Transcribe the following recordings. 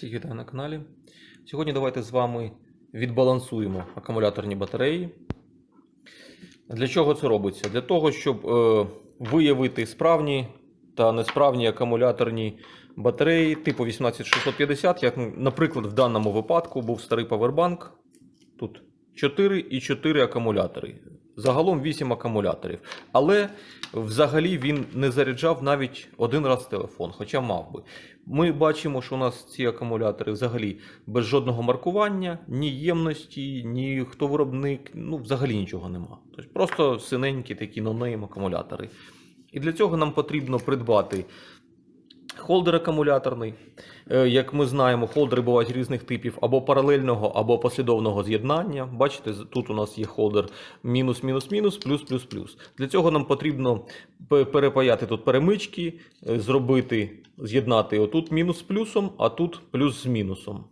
Всіх вітаю на каналі. Сьогодні давайте з вами відбалансуємо акумуляторні батареї. Для чого це робиться? Для того, щоб е, виявити справні та несправні акумуляторні батареї типу 18650. Як, наприклад, в даному випадку був старий павербанк. Тут 4 і 4 акумулятори. Загалом 8 акумуляторів. Але взагалі він не заряджав навіть один раз телефон, хоча мав би. Ми бачимо, що у нас ці акумулятори взагалі без жодного маркування, ні ємності, ні хто виробник, ну взагалі нічого нема. Тобто просто синенькі такі нонейм акумулятори. І для цього нам потрібно придбати холдер акумуляторний. Е, Як ми знаємо, холдери бувають різних типів або паралельного, або послідовного з'єднання. Бачите, тут у нас є холдер мінус, мінус, мінус, плюс, плюс, плюс. Для цього нам потрібно перепаяти тут перемички, е, зробити, з'єднати отут мінус з плюсом, а тут плюс з мінусом.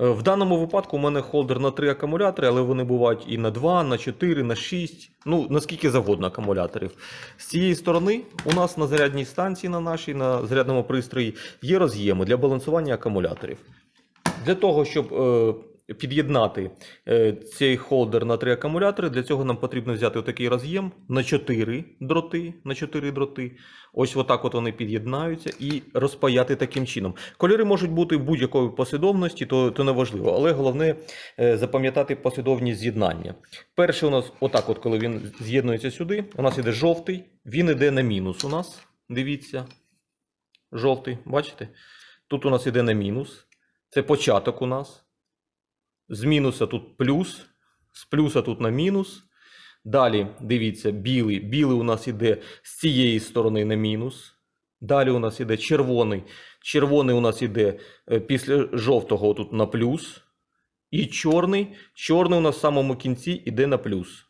Е, В даному випадку у мене холдер на 3 акумулятори, але вони бувають і на 2, на 4, на 6, ну наскільки завгодно акумуляторів. З цієї сторони у нас на зарядній станції на нашій, на зарядному пристрої є роз'єми для балансування акумуляторів. Для того, щоб е, під'єднати е, цей холдер на 3 акумулятори, для цього нам потрібно взяти отакий роз'єм на 4 дроти. На 4 дроти. Ось отак от вони під'єднаються і розпаяти таким чином. Кольори можуть бути будь-якої послідовності, то, то не важливо, але головне е, запам'ятати послідовність з'єднання. Перший у нас, отак, от, коли він з'єднується сюди, у нас іде жовтий, він іде на мінус у нас. Дивіться. Жовтий, бачите? Тут у нас іде на мінус. Це початок у нас. З мінуса тут плюс, з плюса тут на мінус. Далі, дивіться, білий. Білий у нас іде з цієї сторони на мінус. Далі у нас іде червоний. Червоний у нас іде е, після жовтого тут на плюс. І чорний. Чорний у нас в самому кінці іде на плюс.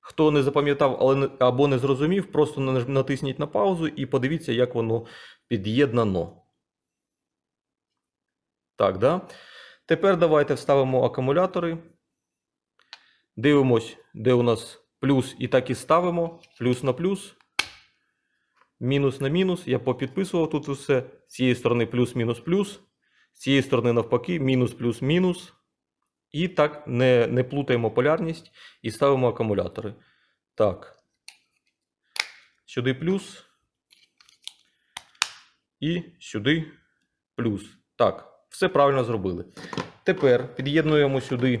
Хто не запам'ятав або не зрозумів, просто натисніть на паузу і подивіться, як воно під'єднано. Так, да? Тепер давайте вставимо акумулятори. Дивимось, де у нас плюс, і так і ставимо. Плюс на плюс. Мінус на мінус. Я попідписував тут усе. З цієї сторони плюс, мінус, плюс. З цієї сторони навпаки, мінус, плюс, мінус. І так не, не плутаємо полярність і ставимо акумулятори. Так. Сюди плюс. І сюди плюс. Так, все правильно зробили. Тепер під'єднуємо сюди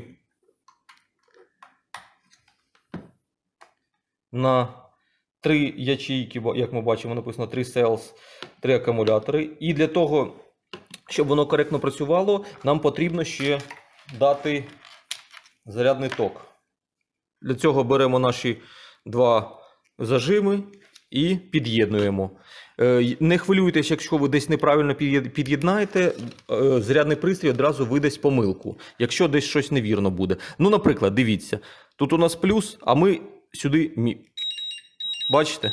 на три ячейки, як ми бачимо, написано 3 cells, 3 акумулятори. І для того, щоб воно коректно працювало, нам потрібно ще дати зарядний ток. Для цього беремо наші два зажими і під'єднуємо. Е, Не хвилюйтесь, якщо ви десь неправильно під'єднаєте, е, зарядний пристрій одразу видасть помилку, якщо десь щось невірно буде. Ну, наприклад, дивіться, тут у нас плюс, а ми сюди мі... Бачите?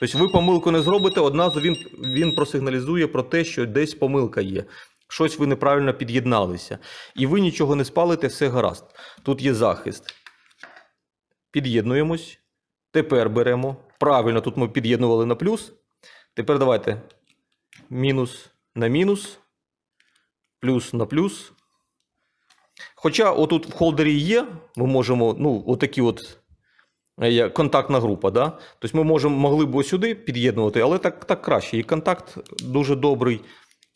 Тобто ви помилку не зробите, одразу він, він просигналізує про те, що десь помилка є. Щось ви неправильно під'єдналися. І ви нічого не спалите, все гаразд. Тут є захист. Під'єднуємось. Тепер беремо. Правильно, тут ми під'єднували на плюс. Тепер давайте мінус на мінус, плюс на плюс. Хоча отут в холдері є, ми можемо, ну, отакі от е, контактна група, да? Тобто ми можемо, могли б сюди під'єднувати, але так, так краще. І контакт дуже добрий.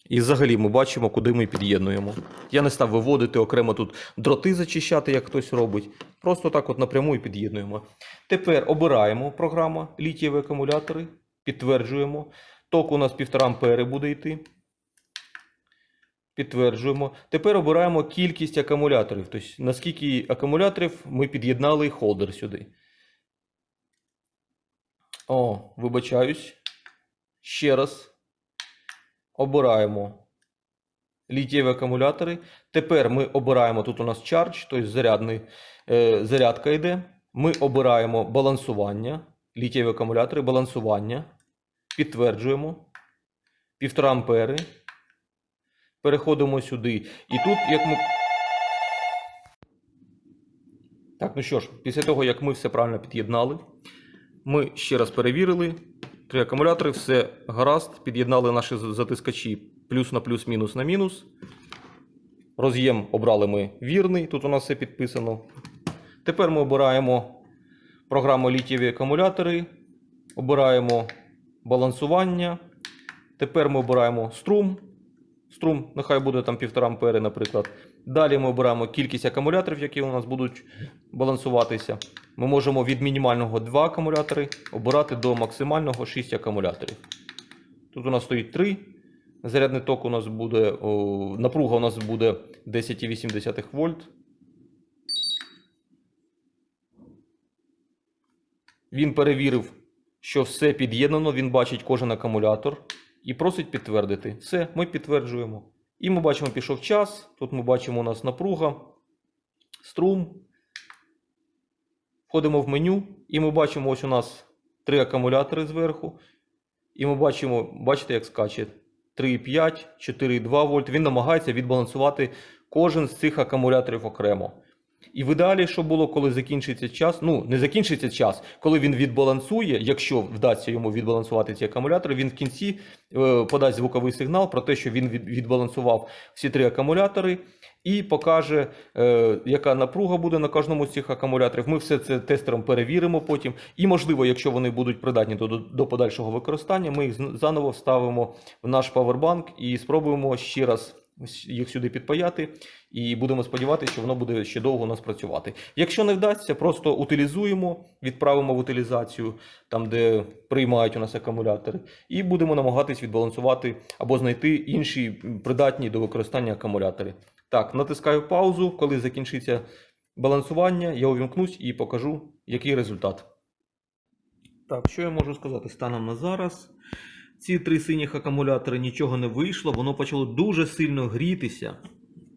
І взагалі ми бачимо, куди ми під'єднуємо. Я не став виводити окремо тут дроти зачищати, як хтось робить. Просто так от напряму і під'єднуємо. Тепер обираємо програма літієві акумулятори, підтверджуємо. Ток у нас 1,5 ампери буде йти. Підтверджуємо. Тепер обираємо кількість акумуляторів. Тобто, наскільки акумуляторів ми під'єднали холдер сюди. О, вибачаюсь. Ще раз. Обираємо літієві акумулятори. Тепер ми обираємо тут у нас charge, тобто зарядний, е, зарядка йде. Ми обираємо балансування, літієві акумулятори, балансування. Підтверджуємо. 1,5 ампери. Переходимо сюди. І тут, як ми. Так, ну що ж, після того, як ми все правильно під'єднали, ми ще раз перевірили. Три акумулятори, все гаразд. Під'єднали наші затискачі плюс на плюс, мінус на мінус. Роз'єм обрали ми вірний, тут у нас все підписано. Тепер ми обираємо програму літієві акумулятори, обираємо балансування. Тепер ми обираємо струм. Струм, нехай буде там 1,5 ампери, наприклад. Далі ми обираємо кількість акумуляторів, які у нас будуть балансуватися. Ми можемо від мінімального 2 акумулятори обирати до максимального 6 акумуляторів. Тут у нас стоїть 3. Зарядний ток у нас буде, о, напруга у нас буде 10,8 вольт. Він перевірив, що все під'єднано, він бачить кожен акумулятор і просить підтвердити. Все, ми підтверджуємо. І ми бачимо, пішов час. Тут ми бачимо у нас напруга, струм. Входимо в меню, і ми бачимо, ось у нас три акумулятори зверху. І ми бачимо, бачите, як скаче 3,5, 4,2 вольт. Він намагається відбалансувати кожен з цих акумуляторів окремо. І в ідеалі, що було, коли закінчиться час, ну не закінчиться час, коли він відбалансує, якщо вдасться йому відбалансувати ці акумулятори, він в кінці е, подасть звуковий сигнал про те, що він відбалансував всі три акумулятори, і покаже, е, яка напруга буде на кожному з цих акумуляторів. Ми все це тестером перевіримо потім. І, можливо, якщо вони будуть придатні до, до, до подальшого використання, ми їх заново вставимо в наш павербанк і спробуємо ще раз їх сюди підпаяти, і будемо сподіватися, що воно буде ще довго у нас працювати. Якщо не вдасться, просто утилізуємо, відправимо в утилізацію, там де приймають у нас акумулятори, і будемо намагатись відбалансувати або знайти інші придатні до використання акумулятори. Так, натискаю паузу, коли закінчиться балансування, я увімкнусь і покажу, який результат. Так, що я можу сказати станом на зараз? Ці три синіх акумулятори нічого не вийшло, воно почало дуже сильно грітися.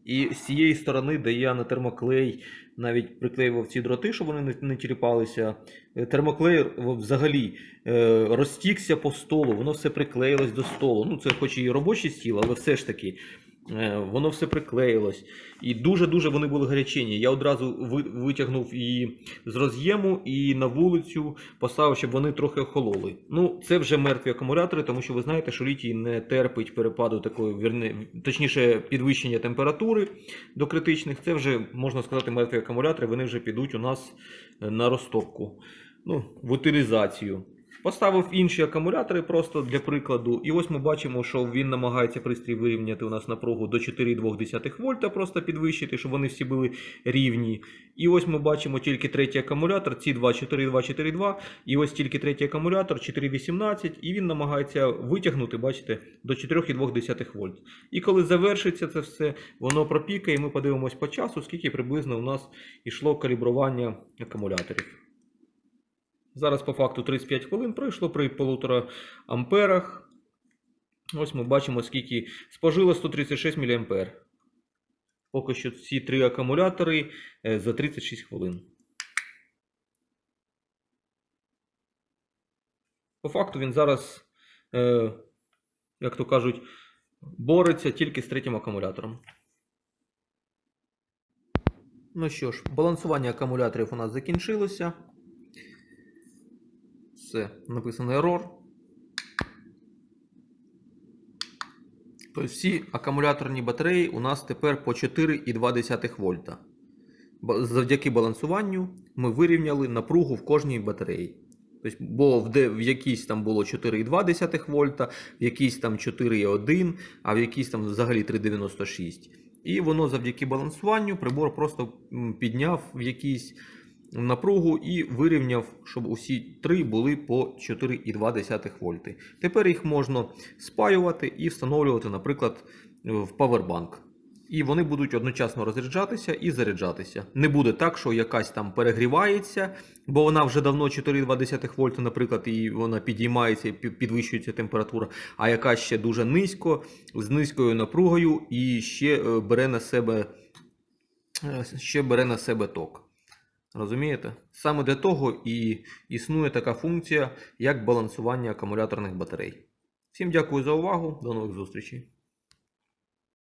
І з цієї сторони, де я на термоклей навіть приклеював ці дроти, щоб вони не, тіліпалися, е, термоклей взагалі е, розтікся по столу, воно все приклеїлось до столу. Ну, це хоч і робочий стіл, але все ж таки. Е, Воно все приклеїлось. І дуже-дуже вони були гарячені. Я одразу витягнув і з роз'єму, і на вулицю поставив, щоб вони трохи охололи. Ну, це вже мертві акумулятори, тому що ви знаєте, що літій не терпить перепаду такої, вірне, точніше, підвищення температури до критичних. Це вже, можна сказати, мертві акумулятори, вони вже підуть у нас на розтопку, ну, в утилізацію. Поставив інші акумулятори просто для прикладу, і ось ми бачимо, що він намагається пристрій вирівняти у нас напругу до 4,2 вольта, просто підвищити, щоб вони всі були рівні. І ось ми бачимо тільки третій акумулятор, ці два 4,2, 4,2, і ось тільки третій акумулятор 4,18, і він намагається витягнути, бачите, до 4,2 вольт. І коли завершиться це все, воно пропікає, і ми подивимось по часу, скільки приблизно у нас йшло калібрування акумуляторів. Зараз по факту 35 хвилин пройшло при 1,5 амперах. Ось ми бачимо, скільки спожило 136 мА. Поки що ці три акумулятори е, за 36 хвилин. По факту він зараз, е, як то кажуть, бореться тільки з третім акумулятором. Ну що ж, балансування акумуляторів у нас закінчилося. Все, написано error. Тобто всі акумуляторні батареї у нас тепер по 4,2 вольта. Завдяки балансуванню ми вирівняли напругу в кожній батареї. Тобто, бо в, де, в якійсь там було 4,2 вольта, в якійсь там 4,1, а в якійсь там взагалі 3,96. І воно завдяки балансуванню прибор просто підняв в якійсь напругу і вирівняв, щоб усі три були по 4,2 вольти. Тепер їх можна спаювати і встановлювати, наприклад, в павербанк. І вони будуть одночасно розряджатися і заряджатися. Не буде так, що якась там перегрівається, бо вона вже давно 4,2 вольта, наприклад, і вона підіймається і підвищується температура, а якась ще дуже низько, з низькою напругою і ще е, бере на себе, е, ще бере на себе ток. Розумієте? Саме для того і існує така функція, як балансування акумуляторних батарей. Всім дякую за увагу, до нових зустрічей.